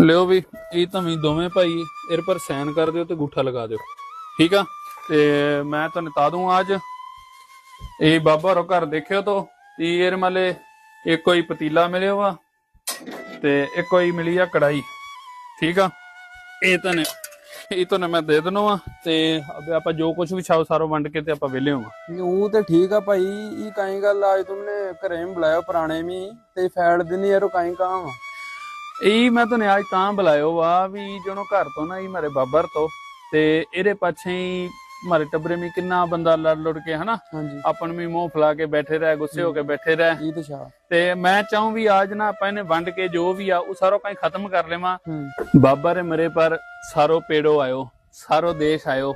ਲਿਓ ਵੀ, ਇਹ ਤੁਸੀਂ ਦੋਵੇਂ ਭਾਈ ਇਹਦੇ ਪਰ ਸਾਈਨ ਕਰ ਦਿਓ ਤੇ ਅੰਗੂਠਾ ਲਗਾ ਦਿਓ। ਠੀਕ ਆ? ਤੇ ਮੈਂ ਤੁਹਾਨੂੰ ਤਾ ਦੂੰ ਅੱਜ ਇਹ ਬਾਬਾ ਰੋ ਘਰ ਦੇਖਿਓ ਤੋ ਤੇ ਇਹਦੇ ਮਾਲੇ, ਇੱਕ ਪਤੀਲਾ ਮਿਲਿਆ ਵਾ, ਤੇ ਇੱਕ ਕੋਈ ਮਿਲੀ ਆ ਕੜਾਈ ਠੀਕ ਆ? ਇਹ ਤਾਂ ਨੇ ਇਹ ਤਾਂ ਮੈਂ ਦੇ ਦੇਣਾ ਵਾ ਤੇ ਆਪਾਂ ਜੋ ਕੁਝ ਵੀ ਛਾਓ ਸਾਰੋ ਵੰਡ ਕੇ ਤੇ ਆਪਾਂ ਵਿਹਲੇ ਹੋਵਾਂ। ਉਹ ਤੇ ਠੀਕ ਆ ਭਾਈ, ਇਹ ਕਾਈ ਗੱਲ ਅੱਜ ਤੁਮਨੇ ਘਰੇ ਬੁਲਾਇਆ ਪੁਰਾਣੇ ਵੀ ਤੇ ਫੈਲ ਦਿਨੀ ਯਾਰੋ ਕਾਈ ਕਾਮ ਇਹ ਮੈਂ ਤੁਹਾਨੂੰ ਅੱਜ ਤਾਂ ਬੁਲਾਇਓ ਵਾ ਵੀ ਜਦੋਂ ਘਰ ਤੋਂ ਨਾ ਇਹ ਮਾਰੇ ਬਾਬਰ ਤੋਂ ਤੇ ਇਹਦੇ ਪਾਛੇ ਹੀ ਮਾਰੇ ਟੱਬਰੇ ਮੀ ਕਿੰਨਾ ਬੰਦਾ ਲੜ ਲੜ ਕੇ ਹਨਾ? ਹਾਂਜੀ। ਆਪਣ ਵੀ ਮੂੰਹ ਫਲਾ ਕੇ ਬੈਠੇ ਰਹਿ ਗੁੱਸੇ ਹੋ ਕੇ ਬੈਠੇ ਰਹਿ। ਇਹ ਤੇ ਸ਼ਾ ਤੇ ਮੈਂ ਚਾਹੂੰ ਵੀ ਆਜ ਨਾ ਆਪਾਂ ਇਹਨੇ ਵੰਡ ਕੇ ਜੋ ਵੀ ਆ ਉਹ ਸਾਰੋ ਕਾਈ ਖਤਮ ਕਰ ਲੇਵਾਂ। ਬਾਬਾ ਰੇ ਮਰੇ ਪਰ ਸਾਰੋ ਪੇੜੋ ਆਇਓ ਸਾਰੋ ਦੇਸ਼ ਆਇਓ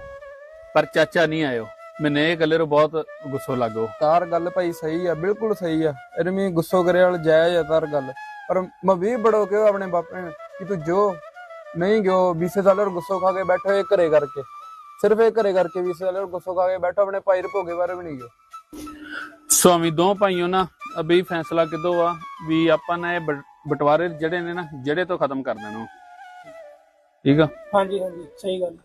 ਪਰ ਚਾਚਾ ਨਹੀਂ ਆਇਓ। ਮੈਨੂੰ ਇਹ ਗੱਲੇ ਨੂੰ ਬਹੁਤ ਗੁੱਸੋ ਲੱਗੋ। ਤਾਰ ਗੱਲ ਭਾਈ ਸਹੀ ਆ ਬਿਲਕੁਲ ਸਹੀ ਆ। ਇਹਨੇ ਗੁੱਸੋ ਕਰੇ ਵਾਲ ਜਾਇਜ਼ ਆ ਤਾਰ ਗੱਲ। ਪਰ ਮੈਂ ਵੀ ਬੜੋ ਕਿਉਂ ਆਪਣੇ ਬਾਪੇ ਨੂੰ ਕਿ ਤੂੰ ਜੋ ਨਹੀਂ ਗਿਓ 20 ਸਾਲ ਔਰ ਗੁੱਸੋ ਖਾ ਕੇ ਬੈਠੋ ਇਹ ਘਰੇ ਕਰਕੇ। ਸਿਰਫ ਇਹ ਘਰੇ ਕਰਕੇ 20 ਸਾਲ ਔਰ ਗੁੱਸੋ ਖਾ ਕੇ ਬੈਠੋ ਆਪਣੇ ਭਾਈ ਦੇ ਭੋਗੇ ਬਾਰੇ ਵੀ ਨਹੀਂ ਗਿਓ। ਸਵਾਮੀ ਦੋ ਭਾਈਓ ਨਾ ਅਬੇ ਫੈਸਲਾ ਕਿਦੋਂ ਆ ਵੀ ਆਪਾਂ ਨਾ ਇਹ ਬਟਵਾਰੇ ਜਿਹੜੇ ਨੇ ਨਾ ਜਿਹੜੇ ਤੋਂ ਖਤਮ ਕਰ ਦੇਣਾ। ਠੀਕ ਆ? ਹਾਂਜੀ ਹਾਂਜੀ ਸਹੀ ਗੱਲ।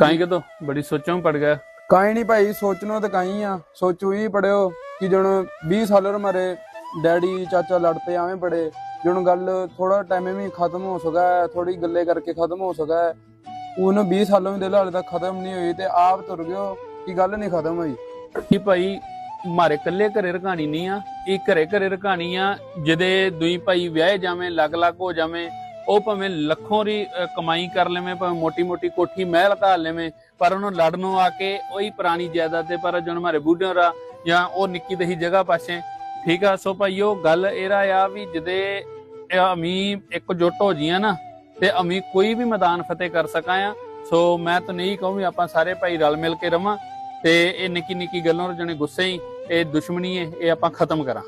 ਕਾਈ ਕਿਦੋਂ? ਬੜੀ ਸੋਚਾਂ ਪੜ ਗਿਆ। ਕਾਈ ਨਹੀਂ ਭਾਈ ਸੋਚਣੋ ਤੇ ਕਾਈ ਆ। ਸੋਚੂ ਹੀ ਪੜਿਓ ਕਿ ਜਣ 20 ਸਾਲ ਮਾਰੇ ਡੈਡੀ, ਚਾਚਾ ਲੜ ਪਏ ਆਵੇਂ ਬੜੇ। ਜਣ ਗੱਲ ਥੋੜਾ ਟਾਈਮ ਵੀ ਖਤਮ ਹੋ ਸਕਾ ਥੋੜੀ ਗੱਲੇ ਕਰਕੇ ਖਤਮ ਹੋ ਸਕਾ ਉਹਨੂੰ 20 ਸਾਲੋਂ ਦੇ ਹਾਲੇ ਤੱਕ ਖਤਮ ਨਹੀਂ ਹੋਈ ਤੇ ਆਪ ਤੁਰ ਗਿਓ ਕਿ ਗੱਲ ਨਹੀਂ ਖਤਮ ਹੋਈ? ਕਿ ਭਾਈ, ਮਾਰੇ ਕੱਲੇ ਘਰੇ ਰਕਾਣੀ ਨਹੀਂ ਆ। ਇਹ ਘਰੇ ਘਰੇ ਰਕਾਣੀ ਆ, ਜਿਹਦੇ ਦੁਈ ਭਾਈ ਵਿਆਹੇ ਜਾਵੇਂ ਲੱਗ-ਲੱਗ ਹੋ ਜਾਵੇਂ, ਉਹ ਭਾਵੇਂ ਲੱਖੋਂ ਦੀ ਕਮਾਈ ਕਰ ਲਵੇਂ, ਭਾਵੇਂ ਮੋਟੀ-ਮੋਟੀ ਕੋਠੀ ਮਹਿਲ ਘਾਲ ਲਵੇਂ, ਪਰ ਉਹਨੂੰ ਲੜਨੋਂ ਆ ਕੇ ਉਹੀ ਪੁਰਾਣੀ ਜਾਇਦਾਦ ਤੇ ਪਰ ਜਣ ਮਾਰੇ ਬੁੱਢੇ ਰਾ ਜਾਂ ਉਹ ਨਿੱਕੀ ਦਹੀ ਜਗ੍ਹਾ ਪਾਸੇ ਠੀਕ ਆ, ਸੋ ਭਾਈਓ, ਗੱਲ ਇਹਦਾ ਆ ਵੀ ਜਦੇ ਅਮੀ ਇੱਕ ਜੁੱਟ ਹੋ ਜੀਆਂ ਨਾ, ਤੇ ਅਮੀ ਕੋਈ ਵੀ ਮੈਦਾਨ ਫਤਿਹ ਕਰ ਸਕਾਂ ਆ, ਸੋ ਮੈਂ ਤਾਂ ਨਹੀਂ ਕਹੂੰ ਵੀ ਆਪਾਂ ਸਾਰੇ ਭਾਈ ਰਲ ਮਿਲ ਕੇ ਰਵਾਂ, ਤੇ ਇਹ ਨਿੱਕੀ ਨਿੱਕੀ ਗੱਲਾਂ ਜਣੇ ਗੁੱਸੇ ਹੀ ਇਹ ਦੁਸ਼ਮਣੀ ਹੈ ਇਹ ਆਪਾਂ ਖਤਮ ਕਰਾਂ।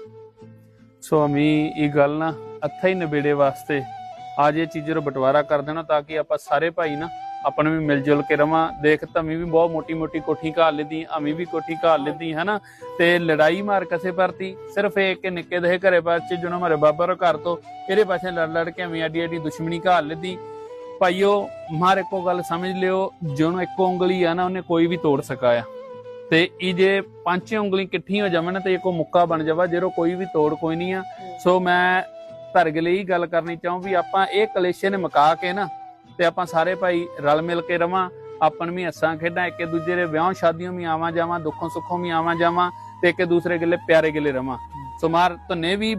ਸੋ ਅਮੀ, ਇਹ ਗੱਲ ਨਾ ਅੱਥਾ ਹੀ ਨਿਬੇੜੇ ਵਾਸਤੇ ਅੱਜ ਇਹ ਚੀਜ਼ਾਂ ਨੂੰ ਬਟਵਾਰਾ ਕਰ ਦੇਣਾ ਤਾਂ ਕਿ ਆਪਾਂ ਸਾਰੇ ਭਾਈ ਨਾ ਆਪਾਂ ਨੂੰ ਵੀ ਮਿਲ ਜੁਲ ਕੇ ਰਵਾਂ। ਦੇਖ ਤਮੀ ਵੀ ਬਹੁਤ ਮੋਟੀ ਮੋਟੀ ਕੋਠੀ ਘਾਲ ਲੈਦੀ ਅਮੀ ਵੀ ਕੋਠੀ ਘਾਲ ਲੈਦੀ ਹਨਾ? ਤੇ ਲੜਾਈ ਮਾਰ ਕਸੇ ਪਰਤੀ ਸਿਰਫ ਇੱਕ ਨਿੱਕੇ ਦੇ ਘਰੇ ਪਾਸੇ ਜਿਹਨਾਂ ਮਾਰੇ ਬਾਬਾ ਰੋ ਘਰ ਤੋਂ ਇਹਦੇ ਪਾਸੇ ਲੜ ਲੜ ਕੇ ਐਵੇਂ ਆਡੀ ਆਡੀ ਦੁਸ਼ਮਣੀ ਘਾਲ ਲੈਦੀ ਭਾਈਓ ਮਾਰੇ ਕੋ ਗੱਲ ਸਮਝ ਲਿਓ ਜਿਹਨੂੰ ਇੱਕੋ ਉਂਗਲੀ ਆ ਨਾ ਉਹਨੇ ਕੋਈ ਵੀ ਤੋੜ ਸਕਾ ਆ ਤੇ ਇਹ ਜੇ ਪੰਜ ਉਂਗਲੀ ਇਕੱਠੀਆਂ ਹੋ ਜਾਵਣ ਤੇ ਇੱਕੋ ਮੁੱਕਾ ਬਣ ਜਾਵਾ ਜਿਹੜੋ ਕੋਈ ਵੀ ਤੋੜ ਕੋਈ ਨਹੀਂ ਆ। ਸੋ ਮੈਂ ਧਰਗ ਲਈ ਗੱਲ ਕਰਨੀ ਚਾਹੂੰ ਵੀ ਆਪਾਂ ਇਹ ਕਲੇਸ਼ੇ ਨੇ ਮੁਕਾ ਕੇ ਨਾ ਤੇ ਆਪਾਂ ਸਾਰੇ ਭਾਈ ਰਲ ਮਿਲ ਕੇ ਰਵਾਂ ਆਪਣ ਵੀ ਹੱਸਾਂ ਖੇਡਾਂ ਇੱਕ ਦੂਜੇ ਦੇ ਵਿਆਹ ਸ਼ਾਦੀਆਂ ਵੀ ਆਵਾਂ ਜਾਵਾਂ ਦੁੱਖੋਂ ਸੁੱਖੋਂ ਵੀ ਆਵਾਂ ਜਾਵਾਂ ਤੇ ਇੱਕ ਦੂਸਰੇ ਗਿਲੇ ਪਿਆਰੇ ਗਿਲੇ ਰਵਾਂ। ਸੋ ਮਾਰ ਧੰਨੇ ਵੀ